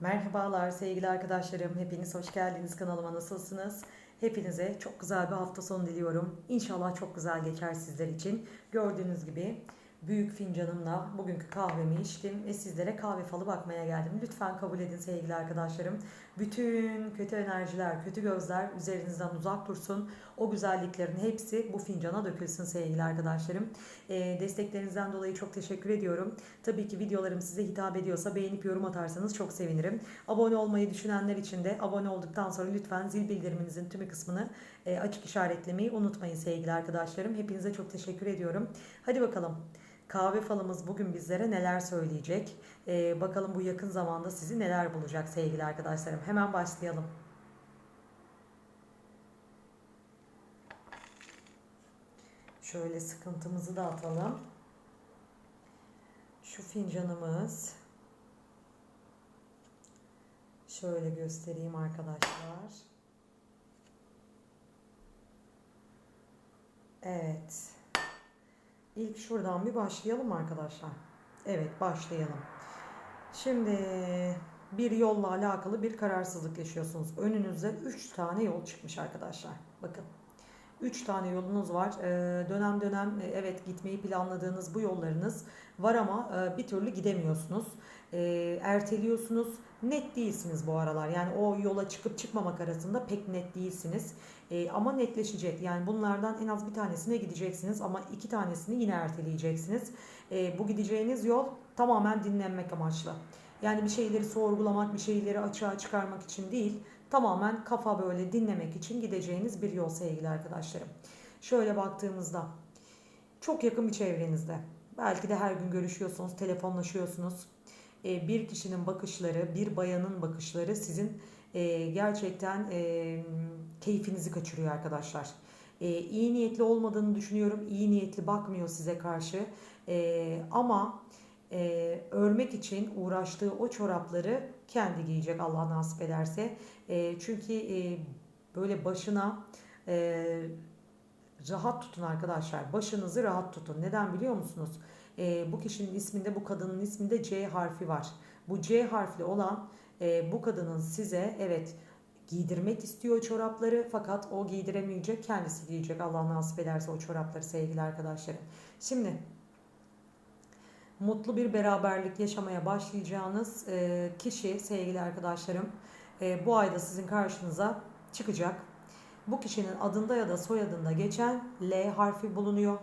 Merhabalar sevgili arkadaşlarım. Hepiniz hoş geldiniz kanalıma. Nasılsınız? Hepinize çok güzel bir hafta sonu diliyorum. İnşallah çok güzel geçer sizler için. Gördüğünüz gibi büyük fincanımla bugünkü kahvemi içtim ve sizlere kahve falı bakmaya geldim. Lütfen kabul edin sevgili arkadaşlarım. Bütün kötü enerjiler, kötü gözler üzerinizden uzak dursun. O güzelliklerin hepsi bu fincana dökülsün sevgili arkadaşlarım. Ee, desteklerinizden dolayı çok teşekkür ediyorum. Tabii ki videolarım size hitap ediyorsa beğenip yorum atarsanız çok sevinirim. Abone olmayı düşünenler için de abone olduktan sonra lütfen zil bildiriminizin tümü kısmını e, açık işaretlemeyi unutmayın sevgili arkadaşlarım. Hepinize çok teşekkür ediyorum. Hadi bakalım. Kahve falımız bugün bizlere neler söyleyecek? Ee, bakalım bu yakın zamanda sizi neler bulacak sevgili arkadaşlarım. Hemen başlayalım. Şöyle sıkıntımızı da atalım. Şu fincanımız. Şöyle göstereyim arkadaşlar. Evet. İlk şuradan bir başlayalım arkadaşlar. Evet başlayalım. Şimdi bir yolla alakalı bir kararsızlık yaşıyorsunuz. Önünüzde 3 tane yol çıkmış arkadaşlar. Bakın. 3 tane yolunuz var. Ee, dönem dönem e, evet gitmeyi planladığınız bu yollarınız var ama e, bir türlü gidemiyorsunuz. Ee, erteliyorsunuz. Net değilsiniz bu aralar. Yani o yola çıkıp çıkmamak arasında pek net değilsiniz. Ee, ama netleşecek. Yani bunlardan en az bir tanesine gideceksiniz ama iki tanesini yine erteleyeceksiniz. Ee, bu gideceğiniz yol tamamen dinlenmek amaçlı. Yani bir şeyleri sorgulamak, bir şeyleri açığa çıkarmak için değil, tamamen kafa böyle dinlemek için gideceğiniz bir yol sevgili arkadaşlarım. Şöyle baktığımızda çok yakın bir çevrenizde, belki de her gün görüşüyorsunuz, telefonlaşıyorsunuz. Ee, bir kişinin bakışları, bir bayanın bakışları sizin e, gerçekten e, keyfinizi kaçırıyor arkadaşlar. E, iyi niyetli olmadığını düşünüyorum. İyi niyetli bakmıyor size karşı. E, ama e, örmek için uğraştığı o çorapları kendi giyecek Allah nasip ederse. E, çünkü e, böyle başına e, rahat tutun arkadaşlar. Başınızı rahat tutun. Neden biliyor musunuz? E, bu kişinin isminde, bu kadının isminde C harfi var. Bu C harfli olan e, bu kadının size evet giydirmek istiyor çorapları fakat o giydiremeyecek kendisi giyecek Allah nasip ederse o çorapları sevgili arkadaşlarım. Şimdi mutlu bir beraberlik yaşamaya başlayacağınız e, kişi sevgili arkadaşlarım e, bu ayda sizin karşınıza çıkacak. Bu kişinin adında ya da soyadında geçen L harfi bulunuyor.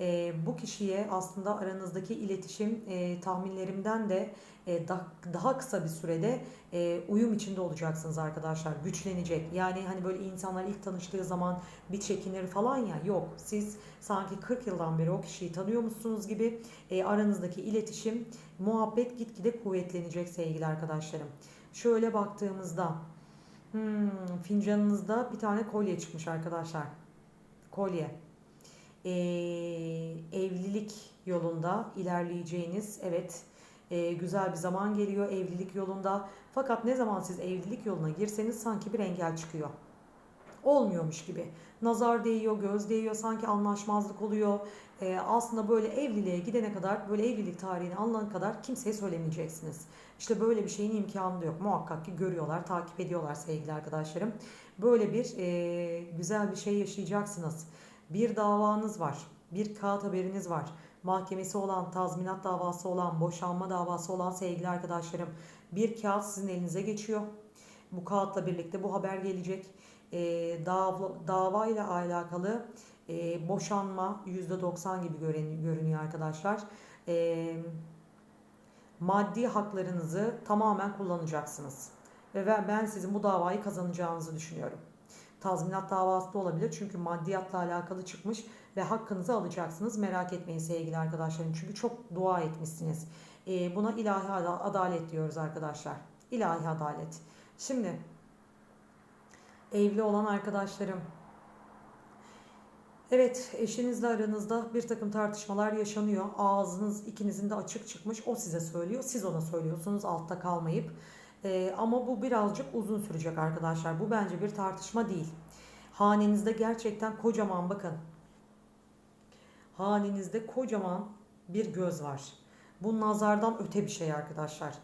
E, bu kişiye aslında aranızdaki iletişim e, tahminlerimden de e, daha, daha kısa bir sürede e, uyum içinde olacaksınız arkadaşlar. Güçlenecek. Yani hani böyle insanlar ilk tanıştığı zaman bir çekinir falan ya. Yok. Siz sanki 40 yıldan beri o kişiyi tanıyormuşsunuz gibi e, aranızdaki iletişim, muhabbet gitgide kuvvetlenecek sevgili arkadaşlarım. Şöyle baktığımızda hmm, fincanınızda bir tane kolye çıkmış arkadaşlar. Kolye e, evlilik yolunda ilerleyeceğiniz evet e, güzel bir zaman geliyor evlilik yolunda. Fakat ne zaman siz evlilik yoluna girseniz sanki bir engel çıkıyor. Olmuyormuş gibi. Nazar değiyor, göz değiyor, sanki anlaşmazlık oluyor. E, aslında böyle evliliğe gidene kadar, böyle evlilik tarihini alana kadar kimseye söylemeyeceksiniz. İşte böyle bir şeyin imkanı da yok. Muhakkak ki görüyorlar, takip ediyorlar sevgili arkadaşlarım. Böyle bir e, güzel bir şey yaşayacaksınız. Bir davanız var. Bir kağıt haberiniz var. Mahkemesi olan, tazminat davası olan, boşanma davası olan sevgili arkadaşlarım. Bir kağıt sizin elinize geçiyor. Bu kağıtla birlikte bu haber gelecek. E, dava, ile alakalı e, boşanma %90 gibi görünüyor arkadaşlar. E, maddi haklarınızı tamamen kullanacaksınız. Ve ben sizin bu davayı kazanacağınızı düşünüyorum tazminat davası da olabilir. Çünkü maddiyatla alakalı çıkmış ve hakkınızı alacaksınız. Merak etmeyin sevgili arkadaşlarım. Çünkü çok dua etmişsiniz. E, buna ilahi adalet diyoruz arkadaşlar. İlahi adalet. Şimdi evli olan arkadaşlarım Evet eşinizle aranızda bir takım tartışmalar yaşanıyor. Ağzınız ikinizin de açık çıkmış. O size söylüyor. Siz ona söylüyorsunuz altta kalmayıp. Ee, ama bu birazcık uzun sürecek arkadaşlar. Bu bence bir tartışma değil. Hanenizde gerçekten kocaman bakın. Hanenizde kocaman bir göz var. Bu nazardan öte bir şey arkadaşlar.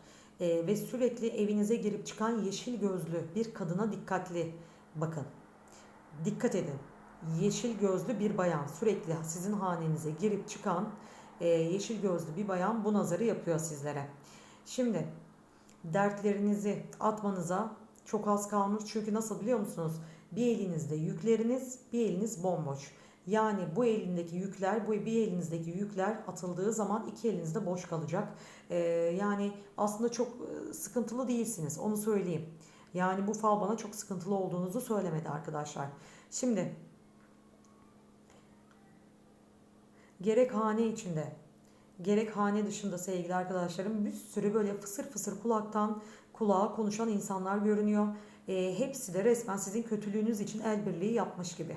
e, ve sürekli evinize girip çıkan yeşil gözlü bir kadına dikkatli bakın. Dikkat edin. Yeşil gözlü bir bayan sürekli sizin hanenize girip çıkan e, yeşil gözlü bir bayan bu nazarı yapıyor sizlere. Şimdi dertlerinizi atmanıza çok az kalmış. Çünkü nasıl biliyor musunuz? Bir elinizde yükleriniz, bir eliniz bomboş. Yani bu elindeki yükler, bu bir elinizdeki yükler atıldığı zaman iki elinizde boş kalacak. Ee, yani aslında çok e, sıkıntılı değilsiniz, onu söyleyeyim. Yani bu fal bana çok sıkıntılı olduğunuzu söylemedi arkadaşlar. Şimdi gerek hane içinde, gerek hane dışında sevgili arkadaşlarım bir sürü böyle fısır fısır kulaktan kulağa konuşan insanlar görünüyor. E, hepsi de resmen sizin kötülüğünüz için el birliği yapmış gibi.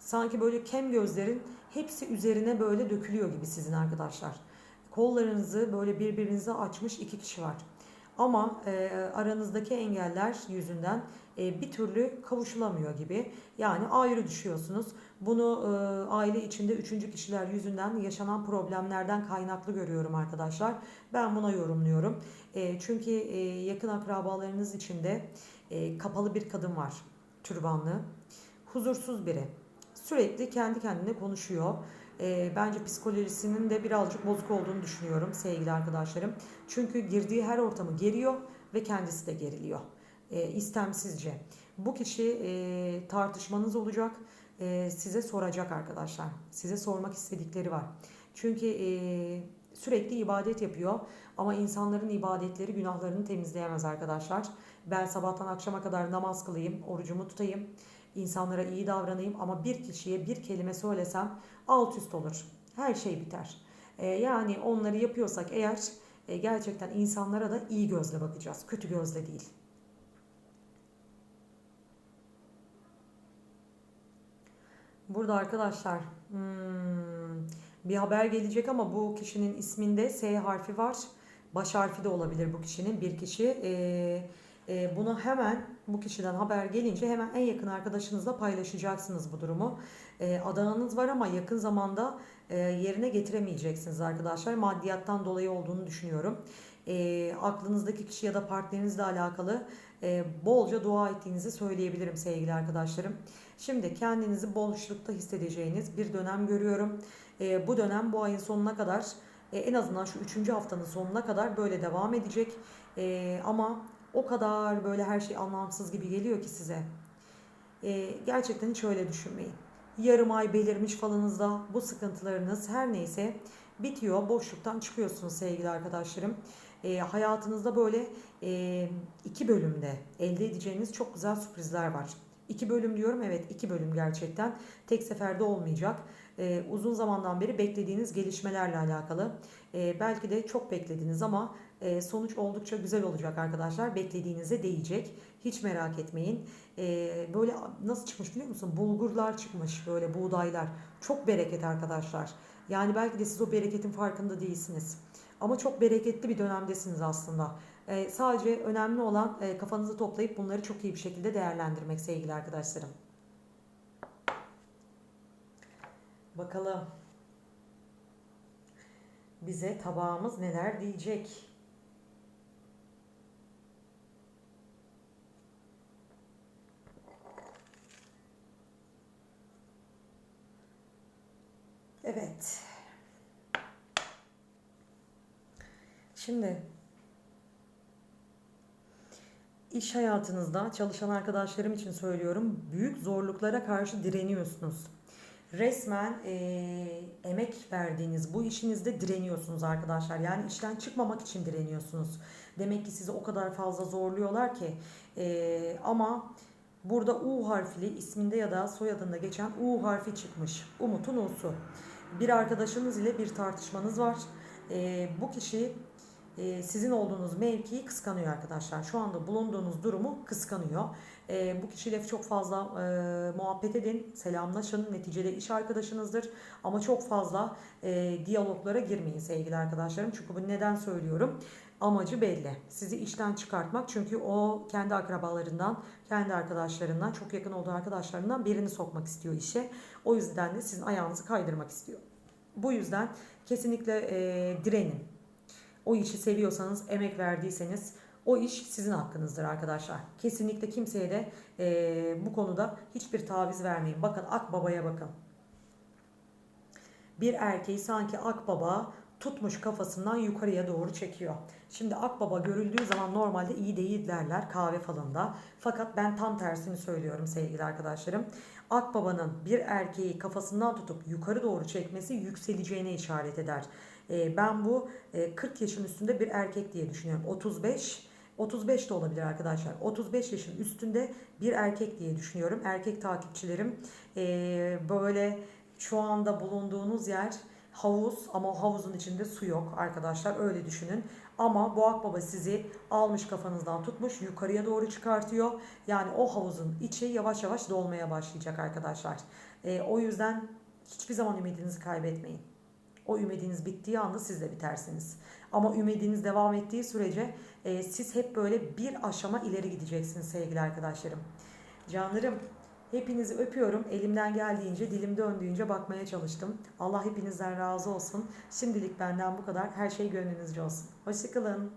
Sanki böyle kem gözlerin hepsi üzerine böyle dökülüyor gibi sizin arkadaşlar. Kollarınızı böyle birbirinize açmış iki kişi var. Ama e, aranızdaki engeller yüzünden e, bir türlü kavuşulamıyor gibi. Yani ayrı düşüyorsunuz. Bunu e, aile içinde üçüncü kişiler yüzünden yaşanan problemlerden kaynaklı görüyorum arkadaşlar. Ben buna yorumluyorum. E, çünkü e, yakın akrabalarınız içinde e, kapalı bir kadın var. Türbanlı. Huzursuz biri. Sürekli kendi kendine konuşuyor. E, bence psikolojisinin de birazcık bozuk olduğunu düşünüyorum sevgili arkadaşlarım. Çünkü girdiği her ortamı geriyor ve kendisi de geriliyor. E, istemsizce. Bu kişi e, tartışmanız olacak. E, size soracak arkadaşlar. Size sormak istedikleri var. Çünkü e, sürekli ibadet yapıyor. Ama insanların ibadetleri günahlarını temizleyemez arkadaşlar. Ben sabahtan akşama kadar namaz kılayım, orucumu tutayım, insanlara iyi davranayım ama bir kişiye bir kelime söylesem alt üst olur. Her şey biter. Ee, yani onları yapıyorsak eğer e, gerçekten insanlara da iyi gözle bakacağız. Kötü gözle değil. Burada arkadaşlar hmm, bir haber gelecek ama bu kişinin isminde S harfi var. Baş harfi de olabilir bu kişinin. Bir kişi e, e, bunu hemen bu kişiden haber gelince hemen en yakın arkadaşınızla paylaşacaksınız bu durumu. E, adanınız var ama yakın zamanda e, yerine getiremeyeceksiniz arkadaşlar. Maddiyattan dolayı olduğunu düşünüyorum. E, aklınızdaki kişi ya da partnerinizle alakalı e, bolca dua ettiğinizi söyleyebilirim sevgili arkadaşlarım. Şimdi kendinizi boşlukta hissedeceğiniz bir dönem görüyorum. E, bu dönem bu ayın sonuna kadar e, en azından şu üçüncü haftanın sonuna kadar böyle devam edecek. E, ama o kadar böyle her şey anlamsız gibi geliyor ki size. E, gerçekten hiç öyle düşünmeyin. Yarım ay belirmiş falanızda bu sıkıntılarınız her neyse bitiyor. Boşluktan çıkıyorsunuz sevgili arkadaşlarım. E, hayatınızda böyle e, iki bölümde elde edeceğiniz çok güzel sürprizler var. İki bölüm diyorum evet iki bölüm gerçekten. Tek seferde olmayacak. Ee, uzun zamandan beri beklediğiniz gelişmelerle alakalı. Ee, belki de çok beklediniz ama e, sonuç oldukça güzel olacak arkadaşlar. Beklediğinize değecek. Hiç merak etmeyin. Ee, böyle nasıl çıkmış biliyor musun? Bulgurlar çıkmış böyle buğdaylar. Çok bereket arkadaşlar. Yani belki de siz o bereketin farkında değilsiniz. Ama çok bereketli bir dönemdesiniz aslında. Ee, sadece önemli olan e, kafanızı toplayıp bunları çok iyi bir şekilde değerlendirmek sevgili arkadaşlarım. Bakalım bize tabağımız neler diyecek? Evet. Şimdi iş hayatınızda çalışan arkadaşlarım için söylüyorum. Büyük zorluklara karşı direniyorsunuz. Resmen e, emek verdiğiniz bu işinizde direniyorsunuz arkadaşlar. Yani işten çıkmamak için direniyorsunuz. Demek ki sizi o kadar fazla zorluyorlar ki. E, ama burada U harfli isminde ya da soyadında geçen U harfi çıkmış. Umut'un U'su. Bir arkadaşınız ile bir tartışmanız var. E, bu kişi e, sizin olduğunuz mevkiyi kıskanıyor arkadaşlar. Şu anda bulunduğunuz durumu kıskanıyor. E, bu kişiyle çok fazla e, muhabbet edin, selamlaşın. Neticede iş arkadaşınızdır. Ama çok fazla e, diyaloglara girmeyin sevgili arkadaşlarım. Çünkü bu neden söylüyorum? Amacı belli. Sizi işten çıkartmak. Çünkü o kendi akrabalarından, kendi arkadaşlarından, çok yakın olduğu arkadaşlarından birini sokmak istiyor işe. O yüzden de sizin ayağınızı kaydırmak istiyor. Bu yüzden kesinlikle e, direnin O işi seviyorsanız, emek verdiyseniz o iş sizin hakkınızdır arkadaşlar. Kesinlikle kimseye de eee, bu konuda hiçbir taviz vermeyin. Bakın Akbaba'ya bakın. Bir erkeği sanki Akbaba tutmuş kafasından yukarıya doğru çekiyor. Şimdi Akbaba görüldüğü zaman normalde iyi değil derler kahve falında. Fakat ben tam tersini söylüyorum sevgili arkadaşlarım. Akbaba'nın bir erkeği kafasından tutup yukarı doğru çekmesi yükseleceğine işaret eder. Ee, ben bu e, 40 yaşın üstünde bir erkek diye düşünüyorum. 35 35 de olabilir arkadaşlar. 35 yaşın üstünde bir erkek diye düşünüyorum. Erkek takipçilerim ee, böyle şu anda bulunduğunuz yer havuz ama o havuzun içinde su yok arkadaşlar öyle düşünün. Ama bu akbaba sizi almış kafanızdan tutmuş yukarıya doğru çıkartıyor. Yani o havuzun içi yavaş yavaş dolmaya başlayacak arkadaşlar. Ee, o yüzden hiçbir zaman ümidinizi kaybetmeyin. O ümidiniz bittiği anda siz de bitersiniz. Ama ümidiniz devam ettiği sürece e, siz hep böyle bir aşama ileri gideceksiniz sevgili arkadaşlarım. Canlarım hepinizi öpüyorum. Elimden geldiğince, dilim döndüğünce bakmaya çalıştım. Allah hepinizden razı olsun. Şimdilik benden bu kadar. Her şey gönlünüzce olsun. Hoşçakalın.